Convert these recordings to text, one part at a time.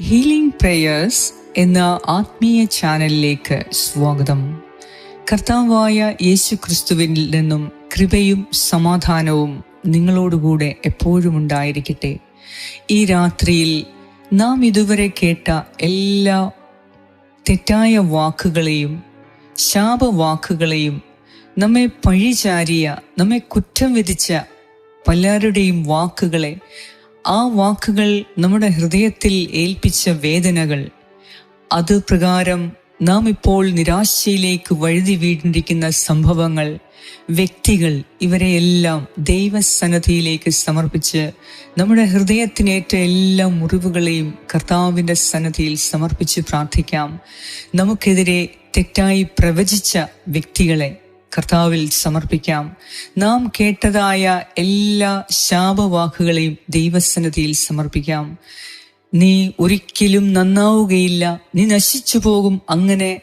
Healing prayers എന്ന ആത്മീയ ചാനലിലേക്ക് സ്വാഗതം. കർത്താവായ യേശു ക്രിസ്തുവിൽ നിന്നും കൃപയും സമാധാനവും നിങ്ങളോടുകൂടെ എപ്പോഴും ഉണ്ടായിരിക്കട്ടെ. ഈ രാത്രിയിൽ നാം ഇതുവരെ കേട്ട എല്ലാ തെറ്റായ വാക്കുകളെയും ശാപവാക്കുകളെയും നമ്മെ പഴിചാരിയ നമ്മെ കുറ്റം വിധിച്ച പലരുടെയും വാക്കുകളെ ആ വാക്കുകൾ നമ്മുടെ ഹൃദയത്തിൽ ഏൽപ്പിച്ച വേദനകൾ. അത് പ്രകാരം നാം ഇപ്പോൾ നിരാശയിലേക്ക് വഴുതി വീണ്ടിരിക്കുന്ന സംഭവങ്ങൾ വ്യക്തികൾ ഇവരെയെല്ലാം ദൈവസന്നദ്ധിയിലേക്ക് സമർപ്പിച്ച് നമ്മുടെ ഹൃദയത്തിനേറ്റ എല്ലാ മുറിവുകളെയും കർത്താവിന്റെ സന്നദ്ധിയിൽ സമർപ്പിച്ച് പ്രാർത്ഥിക്കാം. നമുക്കെതിരെ തെറ്റായി പ്രവചിച്ച വ്യക്തികളെ കർത്താവിൽ സമർപ്പിക്കാം. നാം കേട്ടതായ എല്ലാ ശാപവാക്കുകളെയും ദൈവസന്നിധിയിൽ സമർപ്പിക്കാം. നീ ഒരിക്കലും നന്നാവുകയില്ല. നീ നശിച്ചു പോകും. അങ്ങനെ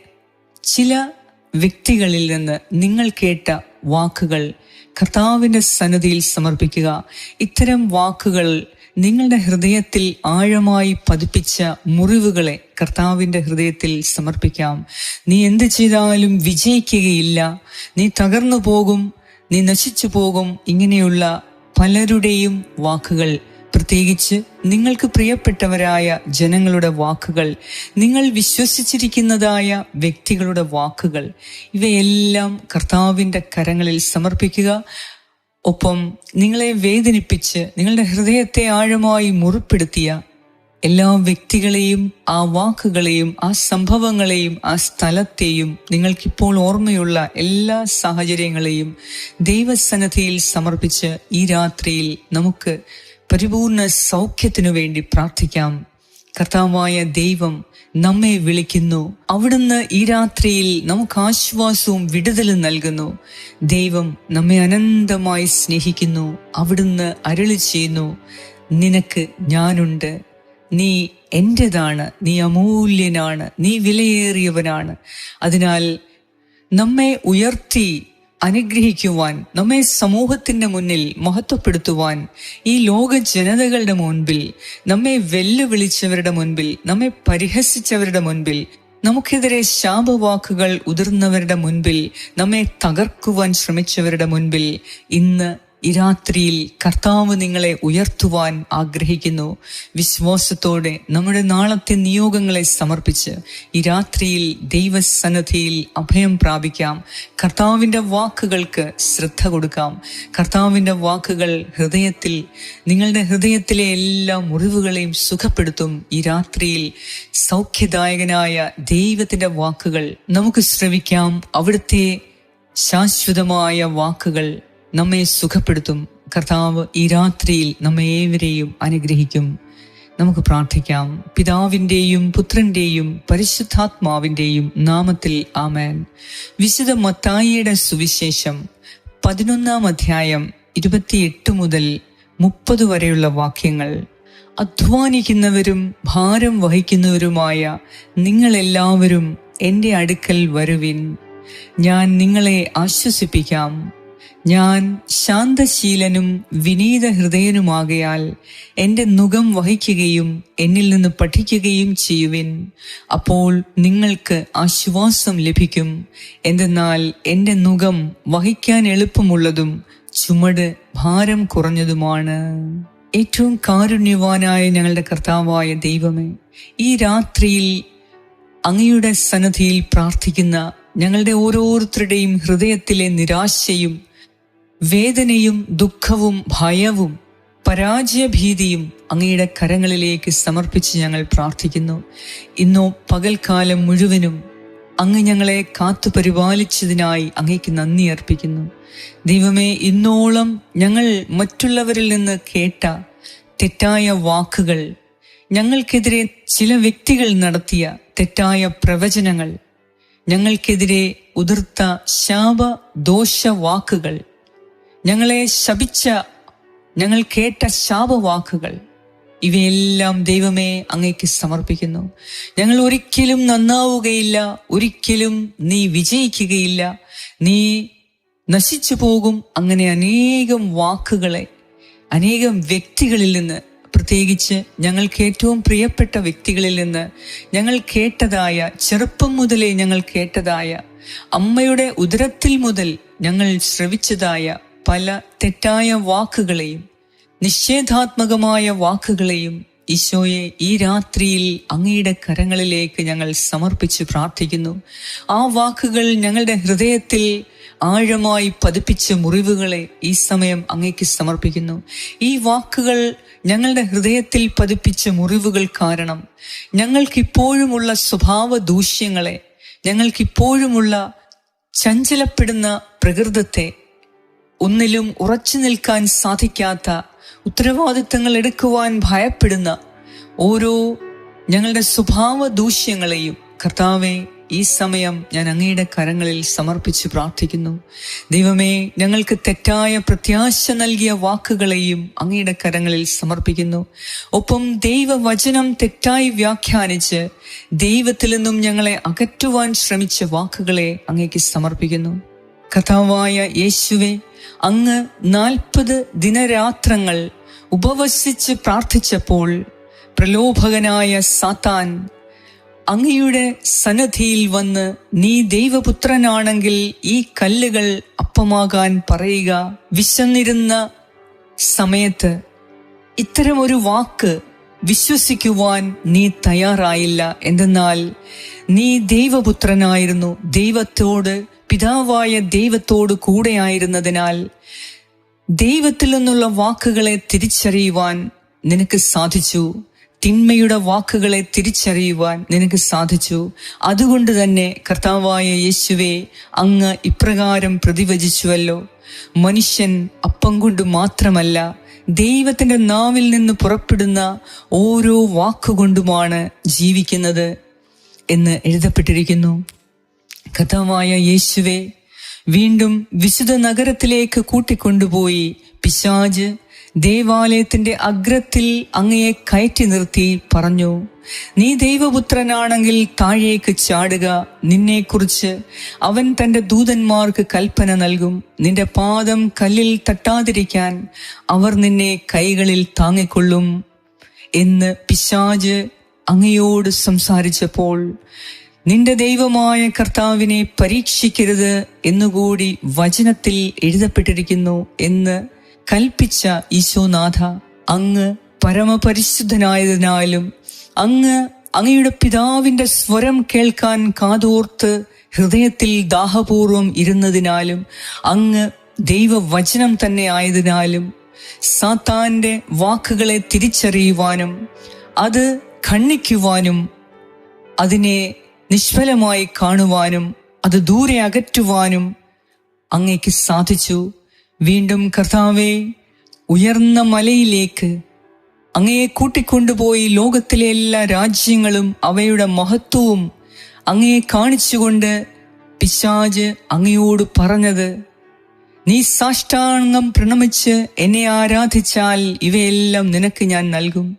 ചില വ്യക്തികളിൽ നിന്ന് നിങ്ങൾ കേട്ട വാക്കുകൾ കർത്താവിന്റെ സന്നദ്ധിയിൽ സമർപ്പിക്കുക. ഇത്തരം വാക്കുകൾ നിങ്ങളുടെ ഹൃദയത്തിൽ ആഴമായി പതിപ്പിച്ച മുറിവുകളെ കർത്താവിന്റെ ഹൃദയത്തിൽ സമർപ്പിക്കാം. നീ എന്ത് ചെയ്താലും വിജയിക്കുകയില്ല. നീ തകർന്നു പോകും നീ നശിച്ചു പോകും. ഇങ്ങനെയുള്ള പലരുടെയും വാക്കുകൾ പ്രത്യേകിച്ച് നിങ്ങൾക്ക് പ്രിയപ്പെട്ടവരായ ജനങ്ങളുടെ വാക്കുകൾ നിങ്ങൾ വിശ്വസിച്ചിരിക്കുന്നതായ വ്യക്തികളുടെ വാക്കുകൾ ഇവയെല്ലാം കർത്താവിന്റെ കരങ്ങളിൽ സമർപ്പിക്കുക. ഒപ്പം നിങ്ങളെ വേദനിപ്പിച്ച് നിങ്ങളുടെ ഹൃദയത്തെ ആഴമായി മുറിപ്പെടുത്തിയ എല്ലാ വ്യക്തികളെയും ആ വാക്കുകളെയും ആ സംഭവങ്ങളെയും ആ സ്ഥലത്തെയും നിങ്ങൾക്കിപ്പോൾ ഓർമ്മയുള്ള എല്ലാ സാഹചര്യങ്ങളെയും ദൈവസന്നദ്ധിയിൽ സമർപ്പിച്ച് ഈ രാത്രിയിൽ നമുക്ക് പരിപൂർണ സൗഖ്യത്തിനു വേണ്ടി പ്രാർത്ഥിക്കാം. കർത്താവായ ദൈവം നമ്മെ വിളിക്കുന്നു. അവിടുന്ന് ഈ രാത്രിയിൽ നമുക്ക് ആശ്വാസവും വിടുതലും നൽകുന്നു. ദൈവം നമ്മെ അനന്തമായി സ്നേഹിക്കുന്നു. അവിടുന്ന് അരളി ചെയ്യുന്നു നിനക്ക് ഞാനുണ്ട്. നീ എന്റെതാണ് നീ അമൂല്യനാണ്. നീ വിലയേറിയവനാണ്. അതിനാൽ നമ്മെ ഉയർത്തി അനുഗ്രഹിക്കുവാൻ നമ്മെ സമൂഹത്തിന്റെ മുന്നിൽ മഹത്വപ്പെടുത്തുവാൻ ഈ ലോക ജനതകളുടെ മുൻപിൽ നമ്മെ വെല്ലുവിളിച്ചവരുടെ മുൻപിൽ നമ്മെ പരിഹസിച്ചവരുടെ മുൻപിൽ നമുക്കെതിരെ ശാപവാക്കുകൾ ഉതിർന്നവരുടെ മുൻപിൽ നമ്മെ തകർക്കുവാൻ ശ്രമിച്ചവരുടെ മുൻപിൽ ഇന്ന് ഈ രാത്രിയിൽ കർത്താവ് നിങ്ങളെ ഉയർത്തുവാൻ ആഗ്രഹിക്കുന്നു. വിശ്വാസത്തോടെ നമ്മുടെ നാളത്തെ നിയോഗങ്ങളെ സമർപ്പിച്ച് ഈ രാത്രിയിൽ ദൈവസന്നദ്ധിയിൽ അഭയം പ്രാപിക്കാം. കർത്താവിന്റെ വാക്കുകൾക്ക് ശ്രദ്ധ കൊടുക്കാം. കർത്താവിന്റെ വാക്കുകൾ ഹൃദയത്തിൽ നിങ്ങളുടെ ഹൃദയത്തിലെ എല്ലാ മുറിവുകളെയും സുഖപ്പെടുത്തും. ഈ രാത്രിയിൽ സൗഖ്യദായകനായ ദൈവത്തിന്റെ വാക്കുകൾ നമുക്ക് ശ്രവിക്കാം. അവിടുത്തെ ശാശ്വതമായ വാക്കുകൾ നമ്മെ സുഖപ്പെടുത്തും. കർത്താവ് ഈ രാത്രിയിൽ നമ്മെ ഏവരെയും അനുഗ്രഹിക്കും. നമുക്ക് പ്രാർത്ഥിക്കാം. പിതാവിന്റെയും പുത്രന്റെയും പരിശുദ്ധാത്മാവിന്റെയും നാമത്തിൽ ആമേൻ. വിശുദ്ധ മത്തായിയുടെ സുവിശേഷം പതിനൊന്നാം അധ്യായം ഇരുപത്തിയെട്ട് മുതൽ മുപ്പത് വരെയുള്ള വാക്യങ്ങൾ. അധ്വാനിക്കുന്നവരും ഭാരം വഹിക്കുന്നവരുമായ നിങ്ങളെല്ലാവരും എന്റെ അടുക്കൽ വരുവിൻ. ഞാൻ നിങ്ങളെ ആശ്വസിപ്പിക്കാം. ഞാൻ ശാന്തശീലനും വിനീത ഹൃദയനുമാകയാൽ എന്റെ നുഖം വഹിക്കുകയും എന്നിൽ നിന്ന് പഠിക്കുകയും ചെയ്യുവിൻ. അപ്പോൾ നിങ്ങൾക്ക് ആശ്വാസം ലഭിക്കും. എന്തെന്നാൽ എന്റെ നുഖം വഹിക്കാൻ എളുപ്പമുള്ളതും ചുമട് ഭാരം കുറഞ്ഞതുമാണ്. ഏറ്റവും കാരുണ്യവാനായ ഞങ്ങളുടെ കർത്താവായ ദൈവമേ ഈ രാത്രിയിൽ അങ്ങയുടെ സന്നദ്ധിയിൽ പ്രാർത്ഥിക്കുന്ന ഞങ്ങളുടെ ഓരോരുത്തരുടെയും ഹൃദയത്തിലെ നിരാശയും വേദനയും ദുഃഖവും ഭയവും പരാജയഭീതിയും അങ്ങയുടെ കരങ്ങളിലേക്ക് സമർപ്പിച്ച് ഞങ്ങൾ പ്രാർത്ഥിക്കുന്നു. ഇന്നോ പകൽക്കാലം മുഴുവനും അങ്ങ് ഞങ്ങളെ കാത്തു പരിപാലിച്ചതിനായി അങ്ങേക്ക് നന്ദി അർപ്പിക്കുന്നു. ദൈവമേ ഇന്നോളം ഞങ്ങൾ മറ്റുള്ളവരിൽ നിന്ന് കേട്ട തെറ്റായ വാക്കുകൾ ഞങ്ങൾക്കെതിരെ ചില വ്യക്തികൾ നടത്തിയ തെറ്റായ പ്രവചനങ്ങൾ ഞങ്ങൾക്കെതിരെ ഉതിർത്ത ശാപ ദോഷ വാക്കുകൾ ഞങ്ങളെ ശപിച്ച ഞങ്ങൾ കേട്ട ശാപവാക്കുകൾ ഇവയെല്ലാം ദൈവമേ അങ്ങേക്ക് സമർപ്പിക്കുന്നു. ഞങ്ങൾ ഒരിക്കലും നന്നാവുകയില്ല ഒരിക്കലും നീ വിജയിക്കുകയില്ല നീ നശിച്ചു പോകും. അങ്ങനെ അനേകം വാക്കുകളെ അനേകം വ്യക്തികളിൽ നിന്ന് പ്രത്യേകിച്ച് ഞങ്ങൾക്ക് ഏറ്റവും പ്രിയപ്പെട്ട വ്യക്തികളിൽ നിന്ന് ഞങ്ങൾ കേട്ടതായ ചെറുപ്പം മുതലേ ഞങ്ങൾ കേട്ടതായ അമ്മയുടെ ഉദരത്തിൽ മുതൽ ഞങ്ങൾ ശ്രവിച്ചതായ പല തെറ്റായ വാക്കുകളെയും നിഷേധാത്മകമായ വാക്കുകളെയും ഈശോയെ ഈ രാത്രിയിൽ അങ്ങയുടെ കരങ്ങളിലേക്ക് ഞങ്ങൾ സമർപ്പിച്ച് പ്രാർത്ഥിക്കുന്നു. ആ വാക്കുകൾ ഞങ്ങളുടെ ഹൃദയത്തിൽ ആഴമായി പതിപ്പിച്ച മുറിവുകളെ ഈ സമയം അങ്ങേക്ക് സമർപ്പിക്കുന്നു. ഈ വാക്കുകൾ ഞങ്ങളുടെ ഹൃദയത്തിൽ പതിപ്പിച്ച മുറിവുകൾ കാരണം ഞങ്ങൾക്കിപ്പോഴുമുള്ള സ്വഭാവ ദൂഷ്യങ്ങളെ ഞങ്ങൾക്കിപ്പോഴുമുള്ള ചഞ്ചലപ്പെടുന്ന പ്രകൃതത്തെ ഒന്നിലും ഉറച്ചു നിൽക്കാൻ സാധിക്കാത്ത ഉത്തരവാദിത്തങ്ങൾ എടുക്കുവാൻ ഭയപ്പെടുന്ന ഓരോ ഞങ്ങളുടെ സ്വഭാവ ദൂഷ്യങ്ങളെയും കർത്താവെ ഈ സമയം ഞാൻ അങ്ങയുടെ കരങ്ങളിൽ സമർപ്പിച്ച് പ്രാർത്ഥിക്കുന്നു. ദൈവമേ ഞങ്ങൾക്ക് തെറ്റായ പ്രത്യാശ നൽകിയ വാക്കുകളെയും അങ്ങയുടെ കരങ്ങളിൽ സമർപ്പിക്കുന്നു. ഒപ്പം ദൈവവചനം തെറ്റായി വ്യാഖ്യാനിച്ച് ദൈവത്തിൽ നിന്നും ഞങ്ങളെ അകറ്റുവാൻ ശ്രമിച്ച വാക്കുകളെ അങ്ങേക്ക് സമർപ്പിക്കുന്നു. കഥാവായ യേശുവെ അങ്ങ് നാൽപ്പത് ദിനരാത്രങ്ങൾ ഉപവസിച്ച് പ്രാർത്ഥിച്ചപ്പോൾ പ്രലോഭകനായ സാത്താൻ അങ്ങയുടെ സന്നദ്ധിയിൽ വന്ന് നീ ദൈവപുത്രനാണെങ്കിൽ ഈ കല്ലുകൾ അപ്പമാകാൻ പറയുക. വിശന്നിരുന്ന സമയത്ത് ഇത്തരമൊരു വാക്ക് വിശ്വസിക്കുവാൻ നീ തയ്യാറായില്ല. എന്തെന്നാൽ നീ ദൈവപുത്രനായിരുന്നു. ദൈവത്തോട് പിതാവായ ദൈവത്തോട് കൂടെയായിരുന്നതിനാൽ ദൈവത്തിൽ നിന്നുള്ള വാക്കുകളെ തിരിച്ചറിയുവാൻ നിനക്ക് സാധിച്ചു. തിന്മയുടെ വാക്കുകളെ തിരിച്ചറിയുവാൻ നിനക്ക് സാധിച്ചു. അതുകൊണ്ട് തന്നെ കർത്താവായ യേശുവെ അങ്ങ് ഇപ്രകാരം പ്രതിവചിച്ചുവല്ലോ. മനുഷ്യൻ അപ്പം കൊണ്ട് മാത്രമല്ല ദൈവത്തിന്റെ നാവിൽ നിന്ന് പുറപ്പെടുന്ന ഓരോ വാക്കുകൊണ്ടുമാണ് ജീവിക്കുന്നത് എന്ന് എഴുതപ്പെട്ടിരിക്കുന്നു. കഥാവായ യേശുവെ വീണ്ടും വിശുദ്ധ നഗരത്തിലേക്ക് കൂട്ടിക്കൊണ്ടുപോയി പിശാജ് ദേവാലയത്തിന്റെ അഗ്രത്തിൽ അങ്ങയെ കയറ്റി നിർത്തി പറഞ്ഞു നീ ദൈവപുത്രനാണെങ്കിൽ താഴേക്ക് ചാടുക. നിന്നെക്കുറിച്ച് അവൻ തന്റെ ദൂതന്മാർക്ക് കൽപ്പന നൽകും. നിന്റെ പാദം കല്ലിൽ തട്ടാതിരിക്കാൻ അവർ നിന്നെ കൈകളിൽ താങ്ങിക്കൊള്ളും എന്ന് പിശാജ് അങ്ങയോട് സംസാരിച്ചപ്പോൾ നിന്റെ ദൈവമായ കർത്താവിനെ പരീക്ഷിക്കരുത് എന്നുകൂടി വചനത്തിൽ എഴുതപ്പെട്ടിരിക്കുന്നു എന്ന് കൽപ്പിച്ച ഈശോനാഥ അങ്ങ് പരമപരിശുദ്ധനായതിനാലും അങ്ങ് അങ്ങയുടെ പിതാവിന്റെ സ്വരം കേൾക്കാൻ കാതോർത്ത് ഹൃദയത്തിൽ ദാഹപൂർവം ഇരുന്നതിനാലും അങ്ങ് ദൈവവചനം തന്നെ ആയതിനാലും സാത്താന്റെ വാക്കുകളെ തിരിച്ചറിയുവാനും അത് ഖണ്ഡിക്കുവാനും അതിനെ നിഷ്ഫലമായി കാണുവാനും അത് ദൂരെ അകറ്റുവാനും അങ്ങയ്ക്ക് സാധിച്ചു. വീണ്ടും കർത്താവെ ഉയർന്ന മലയിലേക്ക് അങ്ങയെ കൂട്ടിക്കൊണ്ടുപോയി ലോകത്തിലെ എല്ലാ രാജ്യങ്ങളും അവയുടെ മഹത്വവും അങ്ങയെ കാണിച്ചുകൊണ്ട് പിശാജ് അങ്ങയോട് പറഞ്ഞത് നീ സാഷ്ടാംഗം പ്രണമിച്ച് എന്നെ ആരാധിച്ചാൽ ഇവയെല്ലാം നിനക്ക് ഞാൻ നൽകും.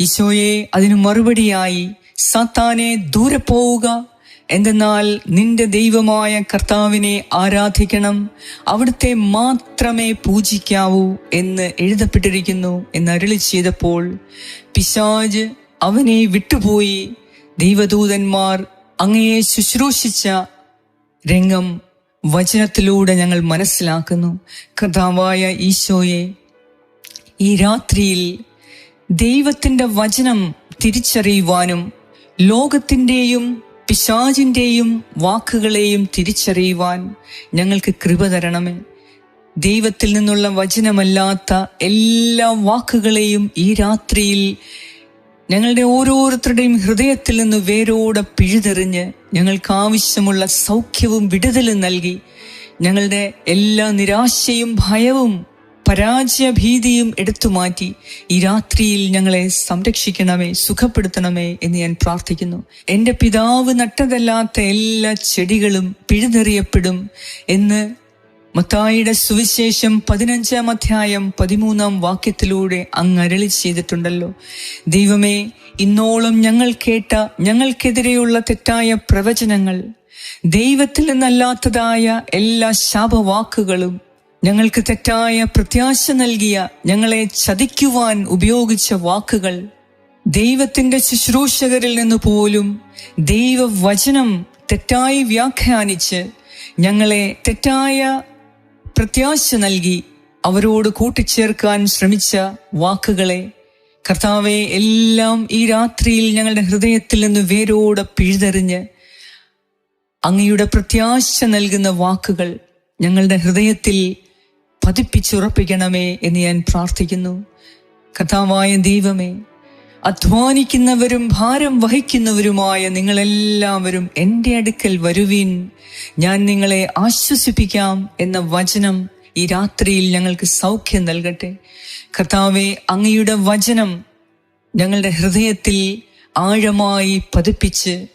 ഈശോയെ അതിനു മറുപടിയായി സാത്താനെ ദൂരെ പോവുക. എന്തെന്നാൽ നിന്റെ ദൈവമായ കർത്താവിനെ ആരാധിക്കണം. അവിടുത്തെ മാത്രമേ പൂജിക്കാവൂ എന്ന് എഴുതപ്പെട്ടിരിക്കുന്നു എന്ന് അരുളി ചെയ്തപ്പോൾ പിശാജ് അവനെ വിട്ടുപോയി. ദൈവദൂതന്മാർ അങ്ങയെ ശുശ്രൂഷിച്ച രംഗം വചനത്തിലൂടെ ഞങ്ങൾ മനസ്സിലാക്കുന്നു. കർത്താവായ ഈശോയെ ഈ രാത്രിയിൽ ദൈവത്തിന്റെ വചനം തിരിച്ചറിയുവാനും ലോകത്തിന്റെയും പിശാചിന്റെയും വാക്കുകളെയും തിരിച്ചറിയുവാൻ ഞങ്ങൾക്ക് കൃപ തരണമേ. ദൈവത്തിൽ നിന്നുള്ള വചനമല്ലാത്ത എല്ലാ വാക്കുകളെയും ഈ രാത്രിയിൽ ഞങ്ങളുടെ ഓരോരുത്തരുടെയും ഹൃദയത്തിൽ നിന്ന് വേരോടെ പിഴുതെറിഞ്ഞ് ഞങ്ങൾക്ക് ആവശ്യമുള്ള സൗഖ്യവും വിടുതലും നൽകി ഞങ്ങളുടെ എല്ലാ നിരാശയും ഭയവും പരാജയ ഭീതിയും എടുത്തു മാറ്റി ഈ രാത്രിയിൽ ഞങ്ങളെ സംരക്ഷിക്കണമേ സുഖപ്പെടുത്തണമേ എന്ന് ഞാൻ പ്രാർത്ഥിക്കുന്നു. എന്റെ പിതാവ് നട്ടതല്ലാത്ത എല്ലാ ചെടികളും പിഴുതെറിയപ്പെടും എന്ന് മത്തായിയുടെ സുവിശേഷം പതിനഞ്ചാം അധ്യായം പതിമൂന്നാം വാക്യത്തിലൂടെ അങ്ങ് അരളി ചെയ്തിട്ടുണ്ടല്ലോ. ദൈവമേ ഇന്നോളം ഞങ്ങൾ കേട്ട ഞങ്ങൾക്കെതിരെയുള്ള തെറ്റായ പ്രവചനങ്ങൾ ദൈവത്തിൽ നിന്നല്ലാത്തതായ എല്ലാ ശാപവാക്കുകളും ഞങ്ങൾക്ക് തെറ്റായ പ്രത്യാശ നൽകിയ ഞങ്ങളെ ചതിക്കുവാൻ ഉപയോഗിച്ച വാക്കുകൾ ദൈവത്തിന്റെ ശുശ്രൂഷകരിൽ നിന്ന് പോലും ദൈവവചനം തെറ്റായി വ്യാഖ്യാനിച്ച് ഞങ്ങളെ തെറ്റായ പ്രത്യാശ നൽകി അവരോട് കൂട്ടിച്ചേർക്കാൻ ശ്രമിച്ച വാക്കുകളെ കർത്താവെ എല്ലാം ഈ രാത്രിയിൽ ഞങ്ങളുടെ ഹൃദയത്തിൽ നിന്ന് വേരോടെ പിഴുതെറിഞ്ഞ് അങ്ങയുടെ പ്രത്യാശ നൽകുന്ന വാക്കുകൾ ഞങ്ങളുടെ ഹൃദയത്തിൽ പതിപ്പിച്ചുറപ്പിക്കണമേ എന്ന് ഞാൻ പ്രാർത്ഥിക്കുന്നു. കഥാവായ ദൈവമേ അധ്വാനിക്കുന്നവരും ഭാരം വഹിക്കുന്നവരുമായ നിങ്ങളെല്ലാവരും എന്റെ അടുക്കൽ വരുവീൻ. ഞാൻ നിങ്ങളെ ആശ്വസിപ്പിക്കാം എന്ന വചനം ഈ രാത്രിയിൽ ഞങ്ങൾക്ക് സൗഖ്യം നൽകട്ടെ. കർത്താവെ അങ്ങയുടെ വചനം ഞങ്ങളുടെ ഹൃദയത്തിൽ ആഴമായി പതിപ്പിച്ച്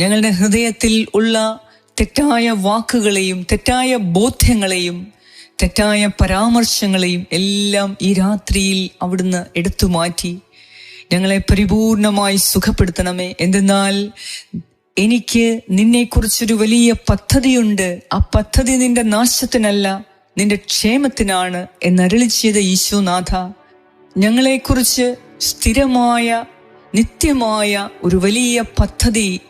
ഞങ്ങളുടെ ഹൃദയത്തിൽ ഉള്ള തെറ്റായ വാക്കുകളെയും തെറ്റായ ബോധ്യങ്ങളെയും തെറ്റായ പരാമർശങ്ങളെയും എല്ലാം ഈ രാത്രിയിൽ അവിടുന്ന് എടുത്തു മാറ്റി. ഞങ്ങളെ പരിപൂർണമായി സുഖപ്പെടുത്തണമേ. എന്തെന്നാൽ എനിക്ക് നിന്നെക്കുറിച്ചൊരു വലിയ പദ്ധതിയുണ്ട്. ആ പദ്ധതി നിന്റെ നാശത്തിനല്ല നിന്റെ ക്ഷേമത്തിനാണ് എന്നരളി ചെയ്ത ഈശോനാഥ. ഞങ്ങളെക്കുറിച്ച് സ്ഥിരമായ നിത്യമായ ഒരു വലിയ പദ്ധതി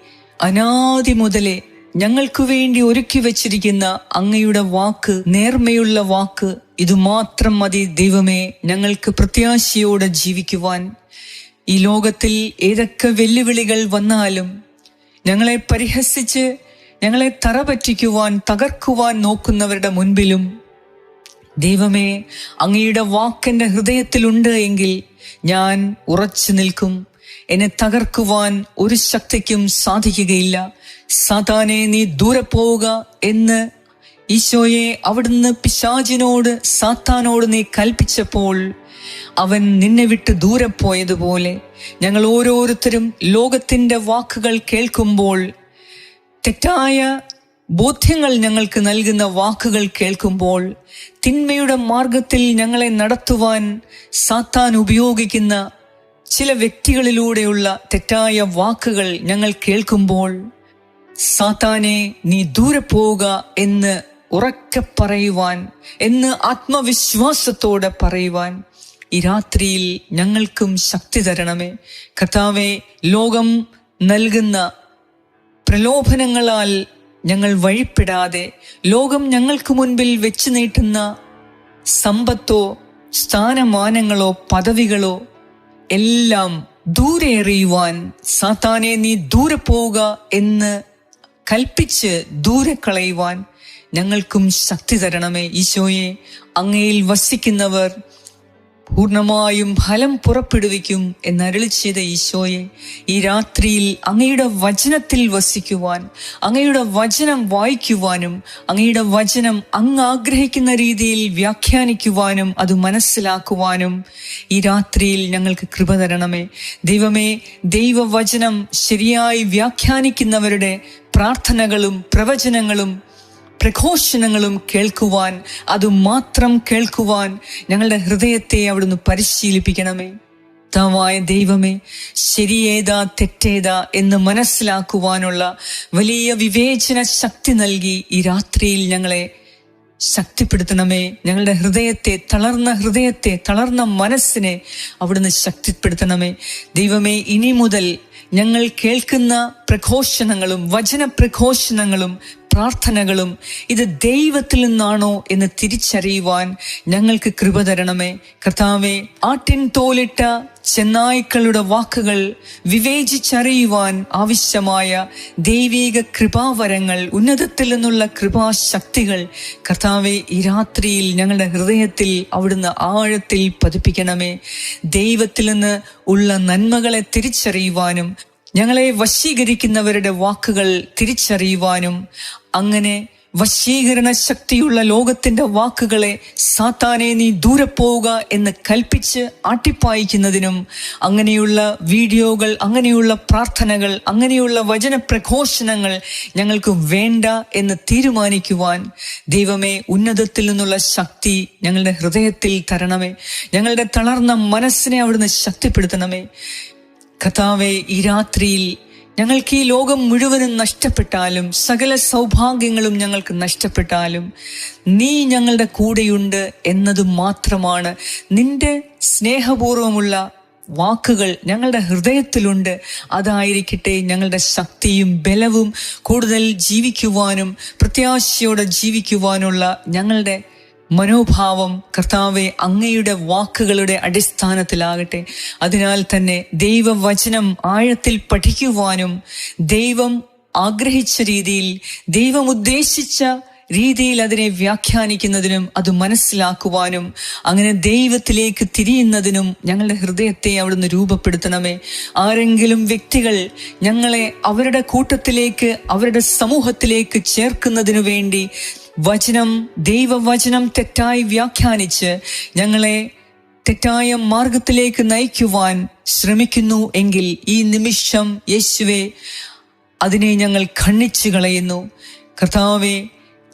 അനാദി മുതലേ ഞങ്ങൾക്ക് വേണ്ടി ഒരുക്കി വച്ചിരിക്കുന്ന അങ്ങയുടെ വാക്ക് നേർമയുള്ള വാക്ക് ഇതുമാത്രം മതി ദൈവമേ ഞങ്ങൾക്ക് പ്രത്യാശയോടെ ജീവിക്കുവാൻ. ഈ ലോകത്തിൽ ഏതൊക്കെ വെല്ലുവിളികൾ വന്നാലും ഞങ്ങളെ പരിഹസിച്ച് ഞങ്ങളെ തറ പറ്റിക്കുവാൻ തകർക്കുവാൻ നോക്കുന്നവരുടെ മുൻപിലും ദൈവമേ അങ്ങയുടെ വാക്കെന്റെ ഹൃദയത്തിലുണ്ട് എങ്കിൽ ഞാൻ ഉറച്ചു നിൽക്കും. എന്നെ തകർക്കുവാൻ ഒരു ശക്തിക്കും സാധിക്കുകയില്ല. സാതാനെ നീ ദൂരെ പോവുക എന്ന് ഈശോയെ അവിടുന്ന് പിശാചിനോട് സാത്താനോട് നീ കൽപ്പിച്ചപ്പോൾ അവൻ നിന്നെ വിട്ട് ദൂരെ പോയതുപോലെ ഞങ്ങൾ ഓരോരുത്തരും ലോകത്തിന്റെ വാക്കുകൾ കേൾക്കുമ്പോൾ തെറ്റായ ബോധ്യങ്ങൾ ഞങ്ങൾക്ക് നൽകുന്ന വാക്കുകൾ കേൾക്കുമ്പോൾ തിന്മയുടെ മാർഗത്തിൽ ഞങ്ങളെ നടത്തുവാൻ സാത്താൻ ഉപയോഗിക്കുന്ന ചില വ്യക്തികളിലൂടെയുള്ള തെറ്റായ വാക്കുകൾ ഞങ്ങൾ കേൾക്കുമ്പോൾ സാത്താനെ നീ ദൂരെ പോവുക എന്ന് ഉറക്കെ പറയുവാൻ എന്ന് ആത്മവിശ്വാസത്തോടെ പറയുവാൻ ഈ രാത്രിയിൽ ഞങ്ങൾക്കും ശക്തി തരണമേ. കർത്താവെ ലോകം നൽകുന്ന പ്രലോഭനങ്ങളാൽ ഞങ്ങൾ വഴിപ്പെടാതെ ലോകം ഞങ്ങൾക്ക് മുൻപിൽ വെച്ച് നീട്ടുന്ന സമ്പത്തോ സ്ഥാനമാനങ്ങളോ പദവികളോ എല്ലാം ദൂരെ എറിയുവാൻ സാത്താനെ നീ ദൂരെ പോവുക എന്ന് കൽപ്പിച്ച് ദൂരെ കളയുവാൻ ഞങ്ങൾക്കും ശക്തി തരണമേ ഈശോയെ. അങ്ങയിൽ വസിക്കുന്നവർ പൂർണമായും ഫലം പുറപ്പെടുവിക്കും എന്നരളി ചെയ്ത ഈശോയെ ഈ രാത്രിയിൽ അങ്ങയുടെ വചനത്തിൽ വസിക്കുവാൻ അങ്ങയുടെ വചനം വായിക്കുവാനും അങ്ങയുടെ വചനം അങ്ങ് ആഗ്രഹിക്കുന്ന രീതിയിൽ വ്യാഖ്യാനിക്കുവാനും അത് മനസ്സിലാക്കുവാനും ഈ രാത്രിയിൽ ഞങ്ങൾക്ക് കൃപ തരണമേ. ദൈവമേ ദൈവവചനം ശരിയായി വ്യാഖ്യാനിക്കുന്നവരുടെ പ്രാർത്ഥനകളും പ്രവചനങ്ങളും പ്രഘോഷണങ്ങളും കേൾക്കുവാൻ അതുമാത്രം കേൾക്കുവാൻ ഞങ്ങളുടെ ഹൃദയത്തെ അവിടുന്ന് പരിശീലിപ്പിക്കണമേ. തവായ ദൈവമേ ശരിയേതാ തെറ്റേതാ എന്ന് മനസ്സിലാക്കുവാനുള്ള വലിയ വിവേചന ശക്തി നൽകി ഈ രാത്രിയിൽ ഞങ്ങളെ ശക്തിപ്പെടുത്തണമേ. ഞങ്ങളുടെ ഹൃദയത്തെ തളർന്ന ഹൃദയത്തെ തളർന്ന മനസ്സിനെ അവിടുന്ന് ശക്തിപ്പെടുത്തണമേ. ദൈവമേ ഇനി മുതൽ ഞങ്ങൾ കേൾക്കുന്ന പ്രഘോഷണങ്ങളും വചന പ്രഘോഷണങ്ങളും പ്രാർത്ഥനകളും ഇത് ദൈവത്തിൽ നിന്നാണോ എന്ന് തിരിച്ചറിയുവാൻ ഞങ്ങൾക്ക് കൃപ തരണമേ. കർത്താവെ ആട്ടിൻ തോലിട്ട ചെന്നായ്ക്കളുടെ വാക്കുകൾ വിവേചിച്ചറിയുവാൻ ആവശ്യമായ ദൈവീക കൃപാവരങ്ങൾ ഉന്നതത്തിൽ നിന്നുള്ള കൃപാശക്തികൾ കർത്താവെ ഈ രാത്രിയിൽ ഞങ്ങളുടെ ഹൃദയത്തിൽ അവിടുന്ന് ആഴത്തിൽ പതിപ്പിക്കണമേ. ദൈവത്തിൽ നിന്ന് ഉള്ള നന്മകളെ തിരിച്ചറിയുവാനും ഞങ്ങളെ വശീകരിക്കുന്നവരുടെ വാക്കുകൾ തിരിച്ചറിയുവാനും അങ്ങനെ വശീകരണ ശക്തിയുള്ള ലോകത്തിന്റെ വാക്കുകളെ സാത്താനെ നീ ദൂരെ പോവുക എന്ന് കൽപ്പിച്ച് ആട്ടിപ്പായിക്കുന്നതിനും അങ്ങനെയുള്ള വീഡിയോകൾ അങ്ങനെയുള്ള പ്രാർത്ഥനകൾ അങ്ങനെയുള്ള വചന പ്രഘോഷണങ്ങൾ ഞങ്ങൾക്ക് വേണ്ട എന്ന് തീരുമാനിക്കുവാൻ ദൈവമേ ഉന്നതത്തിൽ നിന്നുള്ള ശക്തി ഞങ്ങളുടെ ഹൃദയത്തിൽ തരണമേ. ഞങ്ങളുടെ തളർന്ന മനസ്സിനെ അവിടുന്ന് ശക്തിപ്പെടുത്തണമേ. കഥാവെ ഈ രാത്രിയിൽ ഞങ്ങൾക്ക് ഈ ലോകം മുഴുവനും നഷ്ടപ്പെട്ടാലും സകല സൗഭാഗ്യങ്ങളും ഞങ്ങൾക്ക് നഷ്ടപ്പെട്ടാലും നീ ഞങ്ങളുടെ കൂടെയുണ്ട് എന്നത് മാത്രമാണ്. നിന്റെ സ്നേഹപൂർവമുള്ള വാക്കുകൾ ഞങ്ങളുടെ ഹൃദയത്തിലുണ്ട്. അതായിരിക്കട്ടെ ഞങ്ങളുടെ ശക്തിയും ബലവും കൂടുതൽ ജീവിക്കുവാനും പ്രത്യാശയോടെ ജീവിക്കുവാനുള്ള ഞങ്ങളുടെ മനോഭാവം കർത്താവെ അങ്ങയുടെ വാക്കുകളുടെ അടിസ്ഥാനത്തിലാകട്ടെ. അതിനാൽ തന്നെ ദൈവവചനം ആഴത്തിൽ പഠിക്കുവാനും ദൈവം ആഗ്രഹിച്ച രീതിയിൽ ദൈവം ഉദ്ദേശിച്ച രീതിയിൽ അതിനെ വ്യാഖ്യാനിക്കുന്നതിനും അത് മനസ്സിലാക്കുവാനും അങ്ങനെ ദൈവത്തിലേക്ക് തിരിയുന്നതിനും ഞങ്ങളുടെ ഹൃദയത്തെ അവിടുന്ന് രൂപപ്പെടുത്തണമേ. ആരെങ്കിലും വ്യക്തികൾ ഞങ്ങളെ അവരുടെ കൂട്ടത്തിലേക്ക് അവരുടെ സമൂഹത്തിലേക്ക് ചേർക്കുന്നതിനു വേണ്ടി വചനം ദൈവവചനം തെറ്റായി വ്യാഖ്യാനിച്ച് ഞങ്ങളെ തെറ്റായ മാർഗത്തിലേക്ക് നയിക്കുവാൻ ശ്രമിക്കുന്നു എങ്കിൽ ഈ നിമിഷം യേശുവെ അതിനെ ഞങ്ങൾ ഖണ്ഡിച്ചു കളയുന്നു. കർത്താവെ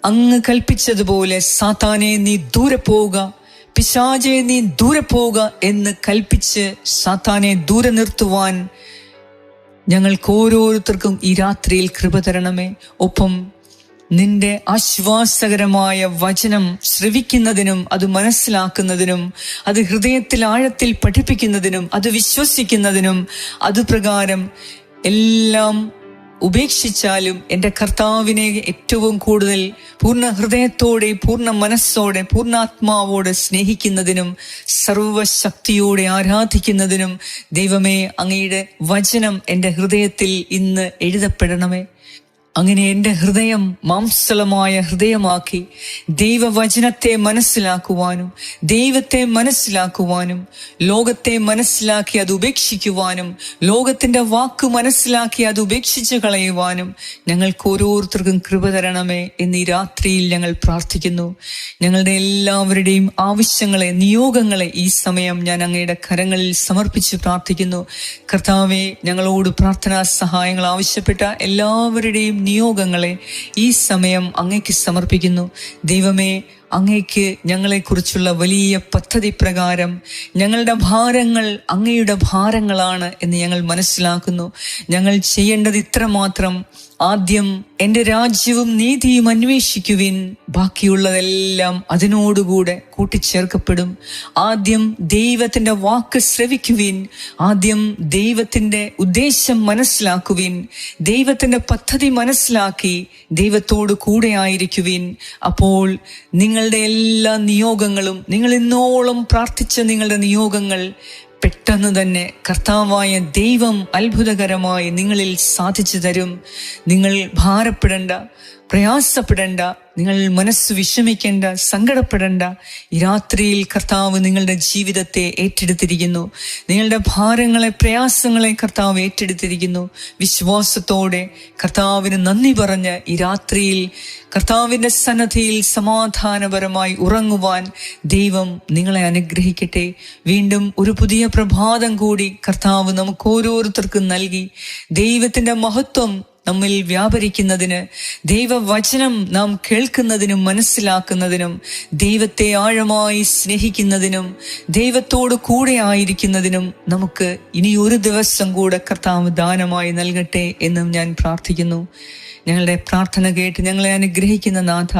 അങ്ങ് കൽപ്പിച്ചതുപോലെ സാത്താനെ നീ ദൂരെ പോവുക പിശാചെ നീ ദൂരെ പോവുക എന്ന് കൽപ്പിച്ച് സാത്താനെ ദൂരെ നിർത്തുവാൻ ഞങ്ങൾക്ക് ഓരോരുത്തർക്കും ഈ രാത്രിയിൽ കൃപ തരണമേ. ഒപ്പം നിന്റെ ആശ്വാസകരമായ വചനം ശ്രവിക്കുന്നതിനും അത് മനസ്സിലാക്കുന്നതിനും അത് ഹൃദയത്തിൽ ആഴത്തിൽ പഠിപ്പിക്കുന്നതിനും അത് വിശ്വസിക്കുന്നതിനും അതുപ്രകാരം എല്ലാം ഉപേക്ഷിച്ചാലും എന്റെ കർത്താവിനെ ഏറ്റവും കൂടുതൽ പൂർണ ഹൃദയത്തോടെ പൂർണ മനസ്സോടെ പൂർണാത്മാവോടെ സ്നേഹിക്കുന്നതിനും സർവശക്തിയോടെ ആരാധിക്കുന്നതിനും ദൈവമേ അങ്ങയുടെ വചനം എന്റെ ഹൃദയത്തിൽ ഇന്ന് എഴുതപ്പെടണമേ. അങ്ങനെ എന്റെ ഹൃദയം മാംസലമായ ഹൃദയമാക്കി ദൈവവചനത്തെ മനസ്സിലാക്കുവാനും ദൈവത്തെ മനസ്സിലാക്കുവാനും ലോകത്തെ മനസ്സിലാക്കി അത് ഉപേക്ഷിക്കുവാനും ലോകത്തിന്റെ വാക്ക് മനസ്സിലാക്കി അത് ഉപേക്ഷിച്ച് കളയുവാനും ഞങ്ങൾക്ക് ഓരോരുത്തർക്കും കൃപ തരണമേ എന്ന് രാത്രിയിൽ ഞങ്ങൾ പ്രാർത്ഥിക്കുന്നു. ഞങ്ങളുടെ എല്ലാവരുടെയും ആവശ്യങ്ങളെ നിയോഗങ്ങളെ ഈ സമയം ഞാൻ അങ്ങയുടെ കരങ്ങളിൽ സമർപ്പിച്ച് പ്രാർത്ഥിക്കുന്നു. കർത്താവെ ഞങ്ങളോട് പ്രാർത്ഥനാ സഹായങ്ങൾ ആവശ്യപ്പെട്ട എല്ലാവരുടെയും നിയോഗങ്ങളെ ഈ സമയം അങ്ങയ്ക്ക് സമർപ്പിക്കുന്നു. ദൈവമേ അങ്ങയ്ക്ക് ഞങ്ങളെക്കുറിച്ചുള്ള വലിയ പദ്ധതി പ്രകാരം ഞങ്ങളുടെ ഭാരങ്ങൾ അങ്ങയുടെ ഭാരങ്ങളാണ് എന്ന് ഞങ്ങൾ മനസ്സിലാക്കുന്നു. ഞങ്ങൾ ചെയ്യേണ്ടത് ഇത്രമാത്രം ആദ്യം എന്റെ രാജ്യവും നീതിയും അന്വേഷിക്കുവിൻ. ബാക്കിയുള്ളതെല്ലാം അതിനോടുകൂടെ കൂട്ടിച്ചേർക്കപ്പെടും. ആദ്യം ദൈവത്തിന്റെ വാക്ക് ശ്രവിക്കുവിൻ. ആദ്യം ദൈവത്തിന്റെ ഉദ്ദേശം മനസ്സിലാക്കുവിൻ. ദൈവത്തിന്റെ പദ്ധതി മനസ്സിലാക്കി ദൈവത്തോട് കൂടെ ആയിരിക്കുവിൻ. അപ്പോൾ നിങ്ങളുടെ എല്ലാ നിയോഗങ്ങളും നിങ്ങൾ ഇന്നോളം പ്രാർത്ഥിച്ച നിങ്ങളുടെ നിയോഗങ്ങൾ പെട്ടെന്ന് തന്നെ കർത്താവായ ദൈവം അത്ഭുതകരമായി നിങ്ങളിൽ സാധിച്ചു തരും. നിങ്ങൾ ഭാരപ്പെടേണ്ട പ്രയാസപ്പെടേണ്ട നിങ്ങൾ മനസ്സ് വിഷമിക്കേണ്ട സങ്കടപ്പെടേണ്ട ഈ രാത്രിയിൽ കർത്താവ് നിങ്ങളുടെ ജീവിതത്തെ ഏറ്റെടുത്തിരിക്കുന്നു. നിങ്ങളുടെ ഭാരങ്ങളെ പ്രയാസങ്ങളെ കർത്താവ് ഏറ്റെടുത്തിരിക്കുന്നു. വിശ്വാസത്തോടെ കർത്താവിന് നന്ദി പറഞ്ഞ് ഈ രാത്രിയിൽ കർത്താവിന്റെ സന്നദ്ധിയിൽ സമാധാനപരമായി ഉറങ്ങുവാൻ ദൈവം നിങ്ങളെ അനുഗ്രഹിക്കട്ടെ. വീണ്ടും ഒരു പുതിയ പ്രഭാതം കൂടി കർത്താവ് നമുക്ക് ഓരോരുത്തർക്കും നൽകി. ദൈവത്തിന്റെ മഹത്വം നമ്മിൽ വ്യാപരിക്കുന്നതിന് ദൈവവചനം നാം കേൾക്കുന്നതിനും മനസ്സിലാക്കുന്നതിനും ദൈവത്തെ ആഴമായി സ്നേഹിക്കുന്നതിനും ദൈവത്തോട് കൂടെ ആയിരിക്കുന്നതിനും നമുക്ക് ഇനി ഒരു ദിവസം കൂടെ കർത്താവ് ദാനമായി നൽകട്ടെ എന്നും ഞാൻ പ്രാർത്ഥിക്കുന്നു. ഞങ്ങളുടെ പ്രാർത്ഥന കേട്ട് ഞങ്ങളെ അനുഗ്രഹിക്കുന്ന നാഥ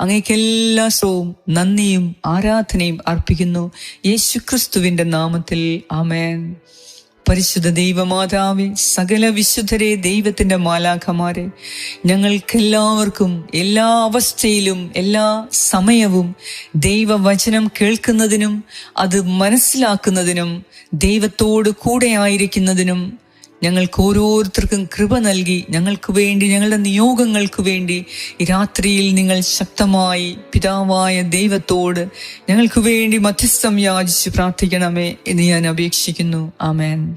അങ്ങേക്ക് എല്ലാ സവും നന്ദിയും ആരാധനയും അർപ്പിക്കുന്നു. യേശുക്രിസ്തുവിന്റെ നാമത്തിൽ ആമേൻ. പരിശുദ്ധ ദൈവമാതാവെ സകല വിശുദ്ധരെ ദൈവത്തിന്റെ മാലാഖമാരെ ഞങ്ങൾക്കെല്ലാവർക്കും എല്ലാ അവസ്ഥയിലും എല്ലാ സമയവും ദൈവവചനം കേൾക്കുന്നതിനും അത് മനസ്സിലാക്കുന്നതിനും ദൈവത്തോട് കൂടെ ആയിരിക്കുന്നതിനും ഞങ്ങൾക്ക് ഓരോരുത്തർക്കും കൃപ നൽകി ഞങ്ങൾക്ക് വേണ്ടി ഞങ്ങളുടെ നിയോഗങ്ങൾക്ക് വേണ്ടി രാത്രിയിൽ നിങ്ങൾ ശക്തമായി പിതാവായ ദൈവത്തോട് ഞങ്ങൾക്ക് വേണ്ടി മധ്യസ്ഥം യാചിച്ച് പ്രാർത്ഥിക്കണമേ എന്ന് ഞാൻ അപേക്ഷിക്കുന്നു. ആമേൻ.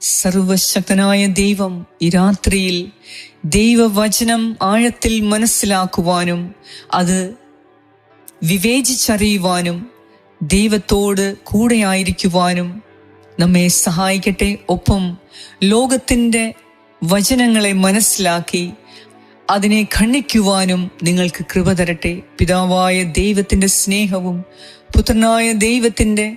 സർവശക്തനായ ദൈവം ഈ രാത്രിയിൽ ദൈവവചനം ആഴത്തിൽ മനസ്സിലാക്കുവാനും അത് വിവേചിച്ചറിയുവാനും ദൈവത്തോട് കൂടെയായിരിക്കുവാനും നമ്മെ സഹായിക്കട്ടെ. ഒപ്പം ലോകത്തിന്റെ വചനങ്ങളെ മനസ്സിലാക്കി അതിനെ ഖണ്ഡിക്കുവാനും നിങ്ങൾക്ക് കൃപ തരട്ടെ. പിതാവായ ദൈവത്തിന്റെ സ്നേഹവും പുത്രനായ ദൈവത്തിന്റെ